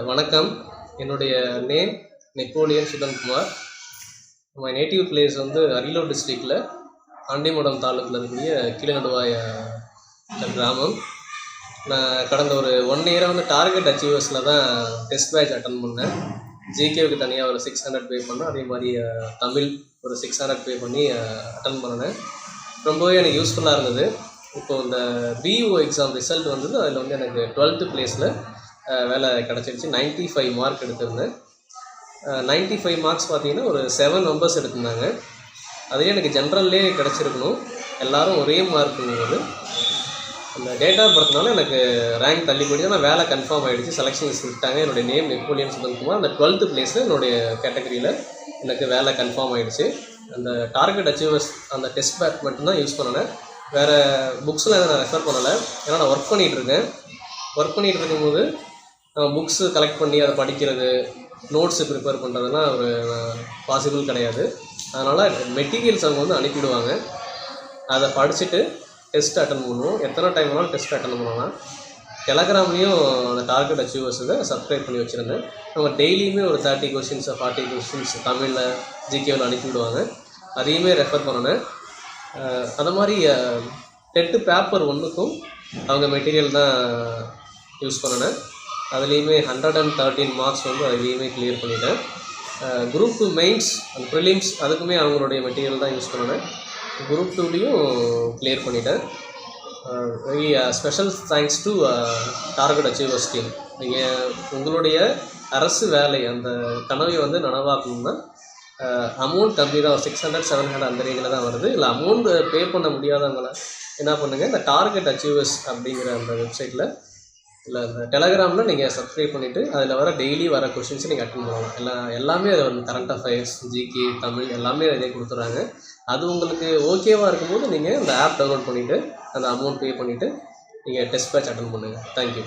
வணக்கம். என்னுடைய name Napoleon Sudhankumar. My native place வந்து அரியலூர் டிஸ்ட்ரிக்டில் ஆண்டிமடம் தாலுக்கில் இருக்கக்கூடிய கீழநடுவாய கிராமம். நான் கடந்த ஒரு ஒன் இயராக வந்து டார்கெட் அச்சீவர்ஸில் தான் டெஸ்ட் பேட்ச் அட்டன் பண்ணேன். ஜிகேவுக்கு தனியாக ஒரு சிக்ஸ் ஹண்ட்ரட் பே பண்ணேன். அதே மாதிரி தமிழ் ஒரு சிக்ஸ் ஹண்ட்ரட் பே பண்ணி அட்டன் பண்ணினேன். ரொம்பவே எனக்கு யூஸ்ஃபுல்லாக இருந்தது. இப்போ இந்த பிஇஓ எக்ஸாம் ரிசல்ட் வந்தது. அதில் வந்து எனக்கு டுவெல்த்து ப்ளேஸில் வேலை கிடச்சிருச்சு. 95 ஃபைவ் மார்க் எடுத்திருந்தேன். நைன்ட்டி ஃபைவ் மார்க்ஸ் பார்த்தீங்கன்னா ஒரு செவன் மெம்பர்ஸ் எடுத்திருந்தாங்க. அதே எனக்கு ஜென்ரல்லே கிடச்சிருக்கணும். எல்லோரும் ஒரே மார்க்குங்கிறது அந்த டேட் ஆஃப் பர்த்னால எனக்கு ரேங்க் தள்ளி போயிடுச்சு. ஆனால் வேலை கன்ஃபார்ம் ஆகிடுச்சு செலெக்ஷன் விட்டாங்க என்னுடைய நேம் நெப்போலியன் சுதன்குமார் அந்த டுவெல்த்து பிளேஸில் என்னுடைய கேட்டகரியில் எனக்கு வேலை கன்ஃபார்ம் ஆகிடுச்சு அந்த டார்கெட் அச்சீவர்ஸ் அந்த டெஸ்ட் பேக் மட்டும்தான் யூஸ் பண்ணினேன் வேறு புக்ஸ்லாம் எதுவும் நான் ரெஃபர் பண்ணலை. ஏன்னா நான் ஒர்க் பண்ணிகிட்டு இருக்கேன். ஒர்க் பண்ணிகிட்டு இருக்கும்போது புக்ஸு கலெக்ட் பண்ணி அதை படிக்கிறது நோட்ஸு ப்ரிப்பேர் பண்ணுறதுலாம் ஒரு பாசிபிள் கிடையாது. அதனால் மெட்டீரியல்ஸ் அவங்க வந்து அனுப்பிடுவாங்க அதை படிச்சுட்டு டெஸ்ட் அட்டன் பண்ணுவோம். எத்தனை டைம் வேணாலும் டெஸ்ட் அட்டன் பண்ணலாம். டெலகிராம்லேயும் அந்த டார்கெட் அச்சீவர்ஸுக்கு சப்ஸ்கிரைப் பண்ணி வச்சுருந்தேன். அவங்க டெய்லியுமே ஒரு தேர்ட்டி கொஸ்டின்ஸ் ஃபார்ட்டி கொஸ்டின்ஸ் தமிழில் ஜிகேவில் அனுப்பிவிடுவாங்க. அதையுமே ரெஃபர் பண்ணினேன் அந்த அது மாதிரி டெட்டு பேப்பர் ஒன்றுக்கும் அவங்க மெட்டீரியல் தான் யூஸ் பண்ணினேன் அதுலேயுமே ஹண்ட்ரட் அண்ட் தேர்ட்டீன் மார்க்ஸ் வந்து அதுலேயுமே கிளியர் பண்ணிட்டேன். Group two mains and prelims அதுக்குமே அவங்களுடைய மெட்டீரியல் தான் யூஸ் பண்ணினேன் குரூப் டூலேயும் கிளியர் பண்ணிட்டேன். Very special thanks to target achievers team நீங்கள் உங்களுடைய அரசு வேலை அந்த கனவை வந்து நனவாக்கணும்னா அமௌண்ட் கம்மி தான். ஒரு சிக்ஸ் ஹண்ட்ரட் செவன் ஹண்ட்ரட் அந்த ரேஞ்சில் தான் வருது. இல்லை அமௌண்ட் பே பண்ண முடியாதவங்கள என்ன பண்ணுங்கள் இந்த டார்கெட் அச்சீவர்ஸ் அப்படிங்கிற அந்த வெப்சைட்டில் இல்லை டெலகிராமில் நீங்கள் சப்ஸ்கிரைப் பண்ணிவிட்டு அதில் வர டெய்லி வர கொஷின்ஸை நீங்கள் அட்டன் பண்ணலாம். எல்லா எல்லாமே அது வந்து கரண்ட் அஃபேர்ஸ் ஜிகே தமிழ் எல்லாமே அதிலே கொடுத்துட்றாங்க அது உங்களுக்கு ஓகேவாக இருக்கும்போது நீங்கள் அந்த ஆப் டவுன்லோட் பண்ணிவிட்டு அந்த அமௌண்ட் பே பண்ணிவிட்டு நீங்கள் டெஸ்ட் பேட்ச் அட்டன் பண்ணுங்கள் தேங்க்யூ